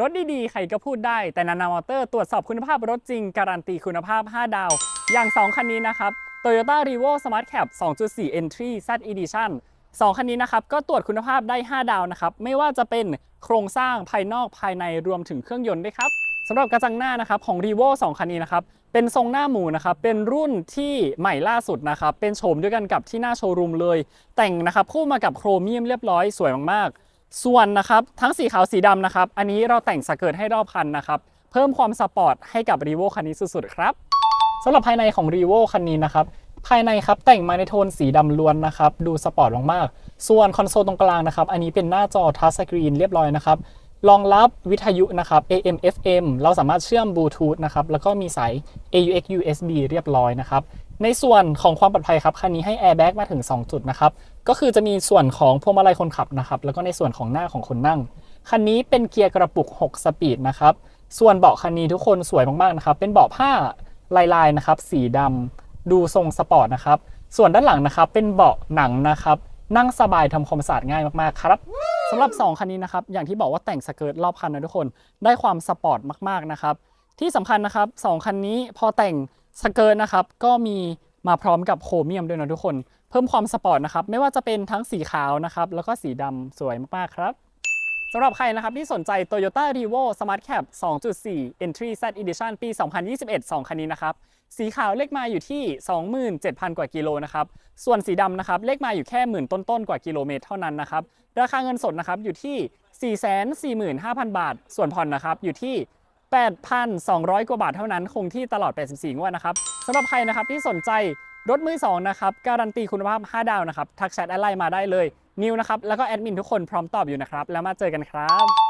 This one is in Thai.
รถดีๆ ใครก็พูดได้ แต่นานามอเตอร์ตรวจสอบคุณภาพรถจริง การันตีคุณภาพ 5 ดาว อย่าง 2 คันนี้นะครับ Toyota r e v o Smart Cab 2.4 Entry Z Edition 2 คันนี้นะครับก็ตรวจคุณภาพได้ 5 ดาวนะครับไม่ว่าจะเป็นโครงสร้างภายนอกภายในรวมถึงเครื่องยนต์ด้วยครับสำหรับกระจังหน้านะครับของ r e v o 2 คันนี้นะครับเป็นทรงหน้าหมูนะครับเป็นรุ่นที่ใหม่ล่าสุดนะครับเป็นโฉมด้วยกันกับที่หน้าโชว์รูมเลย แต่งนะครับคู่มากับโครเมียมเรียบร้อยสวยมากๆ ส่วนนะครับทั้งสีขาวสีดำนะครับ อันนี้เราแต่งสเกิร์ตให้รอบคันนะครับ เพิ่มความสปอร์ตให้กับ r e v o คันนี้สุดๆครับสำหรับภายในของ r e v o คันนี้นะครับภายในครับแต่งมาในโทนสีดำล้วนนะครับ ดูสปอร์ตมากๆ ส่วนคอนโซลตรงกลางนะครับ อันนี้เป็นหน้าจอทัชสกรีนเรียบร้อยนะครับรองรับวิทยุนะครับ AM FM เราสามารถเชื่อมบลูทูธนะครับ แล้วก็มีสาย AUX USB เรียบร้อยนะครับ ในส่วนของความปลอดภัยครับคันนี้ให้ airbag มาถึง 2 จุดนะครับก็คือจะมีส่วนของพวงมาลัยคนขับนะครับแล้วก็ในส่วนของหน้าของคนนั่ง คันนี้เป็นเกียร์กระปุก 6 สปีดนะครับส่วนเบาะคันนี้ทุกคนสวยมากๆนะครับเป็นเบาะผ้าลายๆนะครับสีดำดูทรงสปอร์ตนะครับส่วนด้านหลังนะครับเป็นเบาะหนังนะครับนั่งสบายทำความสะอาดง่ายมากๆครับสำหรับ 2 คันนี้นะครับอย่างที่บอกว่าแต่งสเกิร์ตรอบคันนะทุกคนได้ความสปอร์ตมากๆนะครับที่สำคัญนะครับ2คันนี้พอแต่ง สเกิร์ตนะครับก็มีมาพร้อมกับโครเมียมด้วยนะทุกคน เพิ่มความสปอร์ตนะครับ ไม่ว่าจะเป็นทั้งสีขาวนะครับ แล้วก็สีดำสวยมาก ๆ ครับสำหรับใครนะครับที่สนใจ Toyota r e v o Smart Cab 2.4 Entry Z Edition ปี 2021 2 คันนี้นะครับ สีขาวเลขมาอยู่ที่ 27,000 กว่ากิโลนะครับ ส่วนสีดำนะครับเลขมาอยู่แค่หมื่นต้นๆ กว่ากิโลเมตรเท่านั้นนะครับ ราคาเงินสดนะครับอยู่ที่ 445,000 บาท ส่วนผ่อนนะครับอยู่ที่ 8,200 กว่าบาทเท่านั้นคงที่ตลอด 84 งวดนะครับสำหรับใครนะครับที่สนใจรถมือสองนะครับการันตีคุณภาพ 5 ดาวนะครับทักแชทแอดไลน์มาได้เลยนิวนะครับแล้วก็แอดมินทุกคนพร้อมตอบอยู่นะครับแล้วมาเจอกันครับ